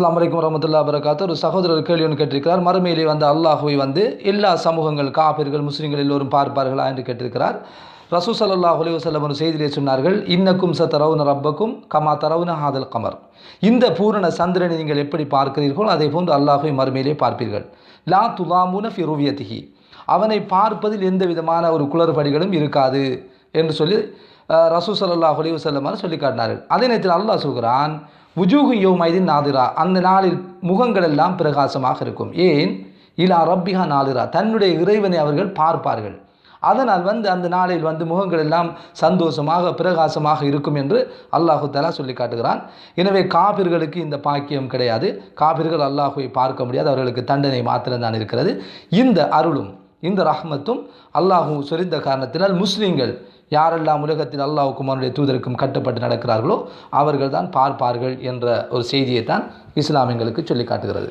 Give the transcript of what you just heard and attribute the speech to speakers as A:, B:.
A: அஸ்லாம் வலைக்கம் வரமத்துல்லா வரகாத்து ஒரு சகோதரர் கேள்வி ஒன்று கேட்டிருக்கிறார். மறுமையிலே வந்து அல்லாஹுவை வந்து எல்லா சமூகங்கள் காபிர்கள் முஸ்லீம்கள் எல்லோரும் பார்ப்பார்களா என்று கேட்டிருக்கிறார். ரசூ சல்லா அலி வசல்லம் ஒரு செய்தியிலே சொன்னார்கள் இன்னக்கும் ச தரவுன ரப்பக்கும் கமா தரவுன ஹாதல் கமர். இந்த பூரண சந்திரனை நீங்கள் எப்படி பார்க்கிறீர்களோ அதே போன்று அல்லாஹுவை மறுமையிலே பார்ப்பீர்கள். லா துலாமுன ஃபிருவியத்திஹி அவனை பார்ப்பதில் எந்த விதமான ஒரு குளறுபடிகளும் இருக்காது என்று சொல்லி ரசூ சல்லா அலி வசல்லமான சொல்லி காட்டினார்கள். அதே நேரத்தில் அல்லாஹ் சொல்கிறான் உஜூகு யோமைதின் நாதிரா. அந்த நாளில் முகங்கள் எல்லாம் பிரகாசமாக இருக்கும். ஏன்? இலா ரப்பிகா நாதிரா. தன்னுடைய இறைவனை அவர்கள் பார்ப்பார்கள். அதனால் வந்து அந்த நாளில் வந்து முகங்கள் எல்லாம் சந்தோஷமாக பிரகாசமாக இருக்கும் என்று அல்லாஹு தலா சொல்லி காட்டுகிறான். எனவே காபிர்களுக்கு இந்த பாக்கியம் கிடையாது. காபிர்கள் அல்லாஹுவை பார்க்க முடியாது. அவர்களுக்கு தண்டனை மாத்திரம்தான் இருக்கிறது. இந்த அருளும் இந்த ரஹ்மத்தும் அல்லாஹு சொரிந்த காரணத்தினால் முஸ்லீம்கள் யாரெல்லாம் உலகத்தில் அல்லாஹுக்கும் அவனுடைய தூதருக்கும் கட்டுப்பட்டு நடக்கிறார்களோ அவர்கள் தான் பார்ப்பார்கள் என்ற ஒரு செய்தியை தான் இஸ்லாமியங்களுக்கு சொல்லி காட்டுகிறது.